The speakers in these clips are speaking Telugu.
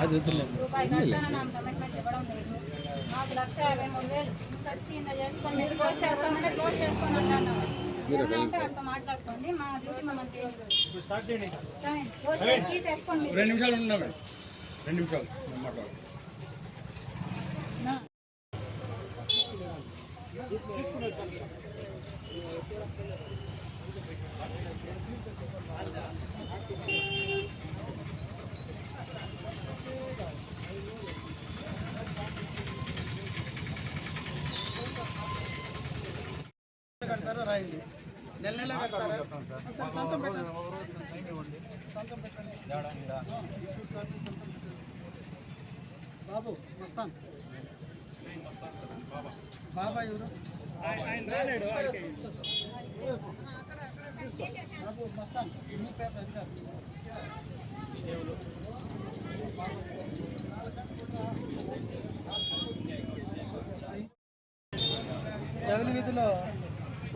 అది కట్టాను నాకు కమిట్మెంట్ ఇవ్వడం లేదు. నాకు లక్ష యాభై మూడు వేలు. ఖర్చు ఇంత చేసుకొని మీరు క్లోజ్ చేస్తామంటే క్లోజ్ చేసుకొని అన్నాను ఉంటే వాళ్ళతో మాట్లాడుకోండి. మా డ్యూటీ మనం చేసి తీసేసుకోండి. రెండు నిమిషాలు ఉన్నా రెండు నిమిషాలు. మాట్లాడు నా. రాయండి. నెల నెల కడతారా అసలు సొంతం పెట్టండి. సొంతం పెట్టండి. బాబు మస్తాన్. బాబా ఎవరు? బాబు మస్తాన్ మీ పేపర్ జగన్ వీధిలో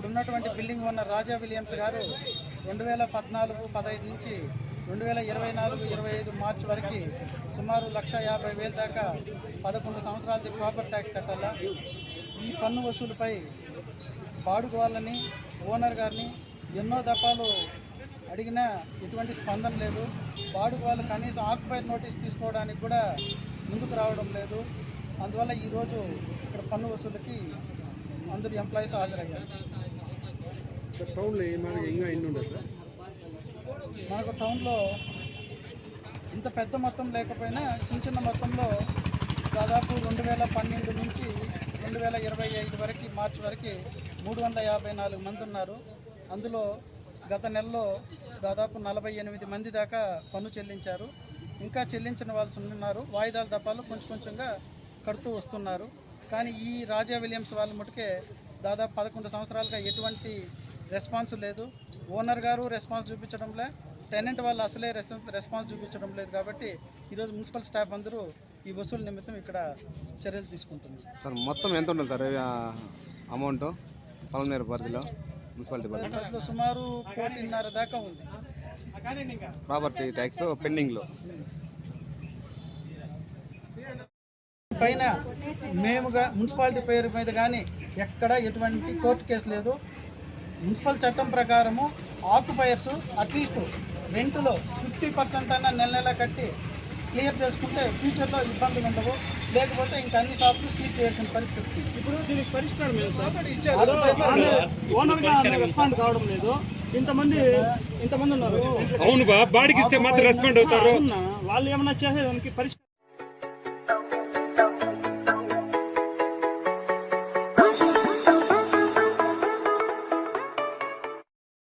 ఇప్పుడున్నటువంటి బిల్డింగ్ ఉన్న రాజా విలియమ్స్ గారు రెండు వేల పద్నాలుగు పదహైదు నుంచి రెండు వేల ఇరవై నాలుగు ఇరవై ఐదు మార్చి వరకు సుమారు లక్ష యాభై వేల దాకా పదకొండు సంవత్సరాలది ప్రాపర్ ట్యాక్స్ కట్టాలా? ఈ పన్ను వసూలుపై బాడుగు వాళ్ళని ఓనర్ గారిని ఎన్నో దఫాలు అడిగినా ఎటువంటి స్పందన లేదు. బాడుగు వాళ్ళు కనీసం ఆక్యుపైర్ నోటీస్ తీసుకోవడానికి కూడా ముందుకు రావడం లేదు. అందువల్ల ఈరోజు ఇక్కడ పన్ను వసూలుకి అందరు ఎంప్లాయీస్ హాజరయ్యారు. సార్ టౌన్లో ఏమైనా ఇంకా ఎన్ని ఉండదు సార్? మనకు టౌన్లో ఇంత పెద్ద మొత్తం లేకపోయినా చిన్న చిన్న మొత్తంలో దాదాపు రెండు వేల పన్నెండు నుంచి రెండు వేల ఇరవై ఐదు వరకు మార్చి వరకు మూడు వందల యాభై నాలుగు మంది ఉన్నారు. అందులో గత నెలలో దాదాపు నలభై ఎనిమిది మంది దాకా పన్ను చెల్లించారు. ఇంకా చెల్లించిన వాళ్ళు ఉన్నారు. వాయిదాల దప్పాలు కొంచెం కొంచెంగా కడుతూ వస్తున్నారు. కానీ ఈ రాజా విలియమ్స్ వాళ్ళ మటుకే దాదాపు పదకొండు సంవత్సరాలుగా ఎటువంటి రెస్పాన్స్ లేదు. ఓనర్ గారు రెస్పాన్స్ చూపించడంలే టెనెంట్ వాళ్ళు అసలే రెస్పాన్స్ రెస్పాన్స్ చూపించడం లేదు కాబట్టి ఈరోజు మున్సిపల్ స్టాఫ్ అందరూ ఈ వసూలు నిమిత్తం ఇక్కడ చర్యలు తీసుకుంటున్నారు. సార్ మొత్తం ఎంత ఉంటుంది సార్ అమౌంట్? పలనేరు పరిధిలో మున్సిపాలిటీ పరిధిలో? సుమారు కోటిన్నర దాకా ఉంది. ప్రాపర్టీ ట్యాక్స్ పెండింగ్లో. పైన మేముగా మున్సిపాలిటీ పేరు మీద కానీ ఎక్కడ ఎటువంటి కోర్టు కేసు లేదు. మున్సిపల్ చట్టం ప్రకారము ఆక్యుపైర్స్ అట్లీస్ట్ రెంట్లో ఫిఫ్టీ పర్సెంట్ అన్న నెల నెల కట్టి క్లియర్ చేసుకుంటే ఫ్యూచర్లో ఇబ్బందులు ఉండవు. లేకపోతే ఇంకా అన్ని షాపులు సీజ్ చేయాల్సిన పరిస్థితి ఇప్పుడు దీనికి పరిష్కారం కావడం లేదు. ఇంతమంది ఇంతమంది ఉన్నారు. అవును బాడికి ఇస్తే మాత్రం రెస్పాండ్ అవుతారు? వాళ్ళు ఏమన్నా చేసే దానికి పరిష్కారం